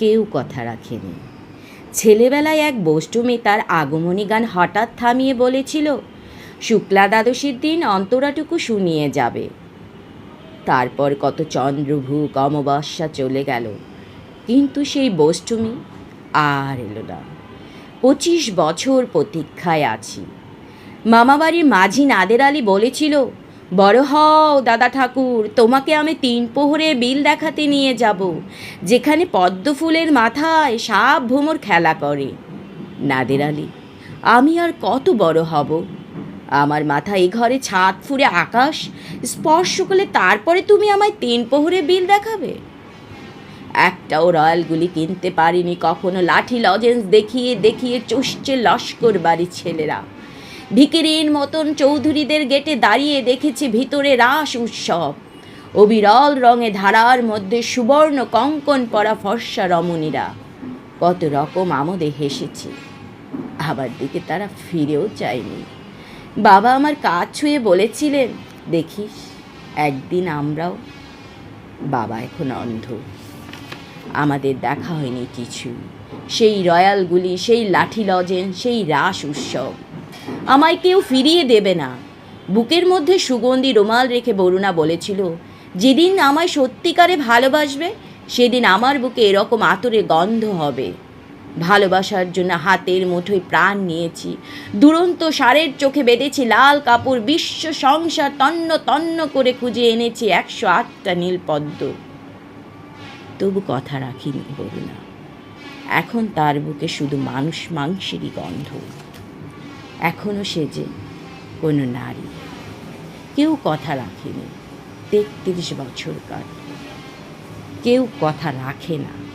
কেউ কথা রাখেনি। ছেলেবেলায় এক বষ্টমী তার আগমনী গান হঠাৎ থামিয়ে বলেছিল শুক্লা দ্বাদশীর দিন অন্তরাটুকু শুনিয়ে যাবে। তারপর কত চন্দ্রভূক অমাবস্যা চলে গেল, কিন্তু সেই বষ্টমী আর এলো না। পঁচিশ বছর প্রতীক্ষায় আছি। মামাবাড়ির মাঝি নাদের আলী বলেছিল বড় হও দাদা ঠাকুর, তোমাকে আমি তিন পোহরে বিল দেখাতে নিয়ে যাব, যেখানে পদ্ম ফুলের মাথায় সাপ ভোমর খেলা করে। নাদের আলী, আমি আর কত বড় হব? আমার মাথায় এই ঘরে ছাদ ফুরে আকাশ, স্পর্শ করলে তারপরে তুমি আমায় তিন পোহরে বিল দেখাবে? একটাও রয়্যালগুলি কিনতে পারিনি কখনো, লাঠি লজেন্স দেখিয়ে দেখিয়ে চষছে লস্কর বাড়ির ছেলেরা। ভিকিরির মতন চৌধুরীদের গেটে দাঁড়িয়ে দেখেছি ভিতরে রাস উৎসব। অবিরল রঙে ধারার মধ্যে সুবর্ণ কঙ্কন পরা ফর্সা রমণীরা। কত রকম আমোদে হেসেছি। আবার দিকে তারা ফিরেও চায়নি বাবা আমার কাজ ছুঁয়ে বলেছিলেন, দেখিস, একদিন আমরাও বাবা এখন অন্ধ। আমাদের দেখা হয়নি কিছু। সেই রয়্যালগুলি, সেই লাঠি লজেন, সেই রাস উৎসব। আমায় কেউ ফিরিয়ে দেবে না। বুকের মধ্যে সুগন্ধি রুমাল রেখে বরুণা বলেছিল, যেদিন আমায় সত্যিকারে ভালোবাসবে, সেদিন আমার বুকে এরকম আতরে গন্ধ হবে। ভালোবাসার জন্য হাতের মুঠোয় প্রাণ নিয়েছি। দুরন্ত সারের চোখে বেঁধেছি লাল কাপড়, বিশ্ব সংসার তন্ন তন্ন করে খুঁজে এনেছি একশো আটটা নীল পদ্ম তবু কথা রাখিনি বরুণা। এখন তার বুকে শুধু মানুষ মাংসেরই গন্ধ। এখনও সেজে কোনো নারী। কেউ কথা রাখেনি তেত্রিশ বছর কাল কেউ কথা রাখে না।